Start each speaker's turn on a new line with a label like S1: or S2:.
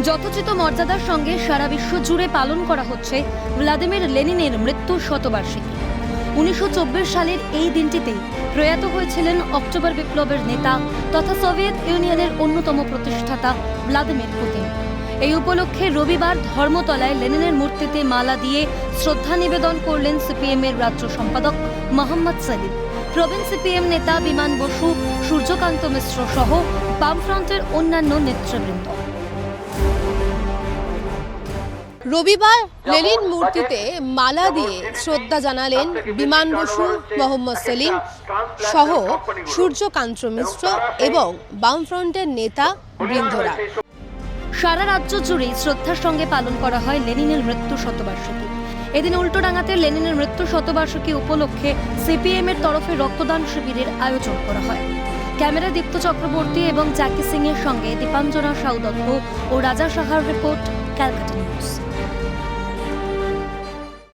S1: যথোচিত মর্যাদার সঙ্গে সারা বিশ্ব জুড়ে পালন করা হচ্ছে ভ্লাদিমির লেনিনের মৃত্যু শতবার্ষিকী। উনিশশো চব্বিশ সালের এই দিনটিতেই প্রয়াত হয়েছিলেন অক্টোবর বিপ্লবের নেতা তথা সোভিয়েত ইউনিয়নের অন্যতম প্রতিষ্ঠাতা ভ্লাদিমির পুতিন। এই উপলক্ষে রবিবার ধর্মতলায় লেনিনের মূর্তিতে মালা দিয়ে শ্রদ্ধা নিবেদন করলেন সিপিএম এর রাজ্য সম্পাদক মোহাম্মদ সেলিম। প্রবীণ সিপিএম নেতা বিমান বসু, সূর্যকান্ত মিশ্র সহ বামফ্রন্টের অন্যান্য নেতৃবৃন্দ।
S2: রবিবার লেনিন মূর্তিতে মালা দিয়ে শ্রদ্ধা জানালেন বিমান বসু মোহাম্মদ সেলিম সহ সূর্যকান্ত মিশ্র এবং বামফ্রন্টের নেতা বৃন্দরা।
S1: সারা রাজ্য জুড়েই শ্রদ্ধার সঙ্গে পালন করা হয় লেনিনের মৃত্যু শতবার্ষিকী। এদিন উল্টোডাঙ্গাতে লেনিনের মৃত্যু শতবার্ষিকী উপলক্ষে সিপিএম এর তরফে রক্তদান শিবিরের আয়োজন করা হয়। ক্যামেরা দীপ্ত চক্রবর্তী এবং জ্যাকি সিং এর সঙ্গে দীপাঞ্জনা সাউ দত্ত ও রাজা সাহার রিপোর্ট ক্যালকাটা নিউজ